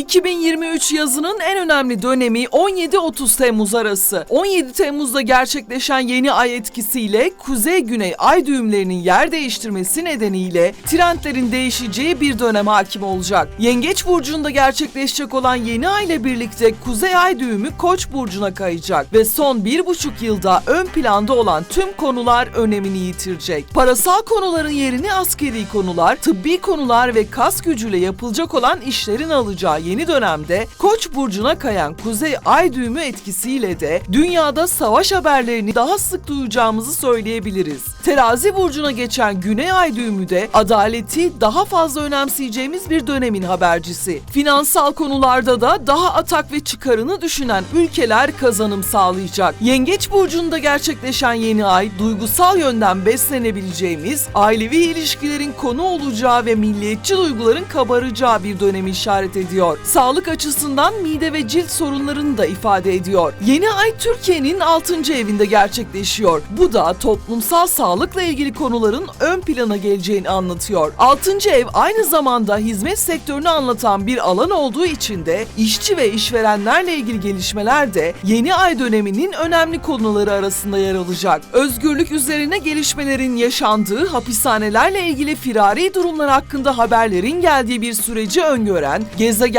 2023 yazının en önemli dönemi 17-30 Temmuz arası. 17 Temmuz'da gerçekleşen yeni ay etkisiyle kuzey-güney ay düğümlerinin yer değiştirmesi nedeniyle trendlerin değişeceği bir dönem hakim olacak. Yengeç burcunda gerçekleşecek olan yeni ay ile birlikte kuzey ay düğümü Koç burcuna kayacak ve son bir buçuk yılda ön planda olan tüm konular önemini yitirecek. Parasal konuların yerini askeri konular, tıbbi konular ve kas gücüyle yapılacak olan işlerin alacağı yeni dönemde Koç burcuna kayan Kuzey Ay düğümü etkisiyle de dünyada savaş haberlerini daha sık duyacağımızı söyleyebiliriz. Terazi burcuna geçen Güney Ay düğümü de adaleti daha fazla önemseyeceğimiz bir dönemin habercisi. Finansal konularda da daha atak ve çıkarını düşünen ülkeler kazanım sağlayacak. Yengeç burcunda gerçekleşen yeni ay duygusal yönden beslenebileceğimiz, ailevi ilişkilerin konu olacağı ve milliyetçi duyguların kabaracağı bir dönemi işaret ediyor. Sağlık açısından mide ve cilt sorunlarını da ifade ediyor. Yeni ay Türkiye'nin 6. evinde gerçekleşiyor. Bu da toplumsal sağlıkla ilgili konuların ön plana geleceğini anlatıyor. 6. ev aynı zamanda hizmet sektörünü anlatan bir alan olduğu için de işçi ve işverenlerle ilgili gelişmeler de yeni ay döneminin önemli konuları arasında yer alacak. Özgürlük üzerine gelişmelerin yaşandığı hapishanelerle ilgili firari durumlar hakkında haberlerin geldiği bir süreci öngören,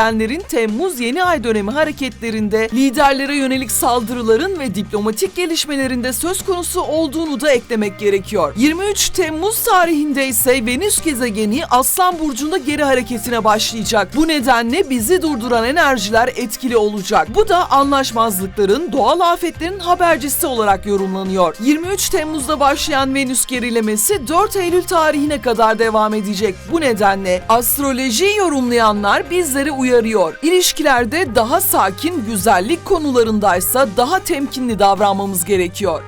gezegenlerin Temmuz yeni ay dönemi hareketlerinde liderlere yönelik saldırıların ve diplomatik gelişmelerinde söz konusu olduğunu da eklemek gerekiyor. 23 Temmuz tarihinde ise Venüs gezegeni Aslan Burcu'nda geri hareketine başlayacak. Bu nedenle bizi durduran enerjiler etkili olacak. Bu da anlaşmazlıkların, doğal afetlerin habercisi olarak yorumlanıyor. 23 Temmuz'da başlayan Venüs gerilemesi 4 Eylül tarihine kadar devam edecek. Bu nedenle astrolojiyi yorumlayanlar bizleri uyarıyor. İlişkilerde daha sakin, güzellik konularındaysa daha temkinli davranmamız gerekiyor.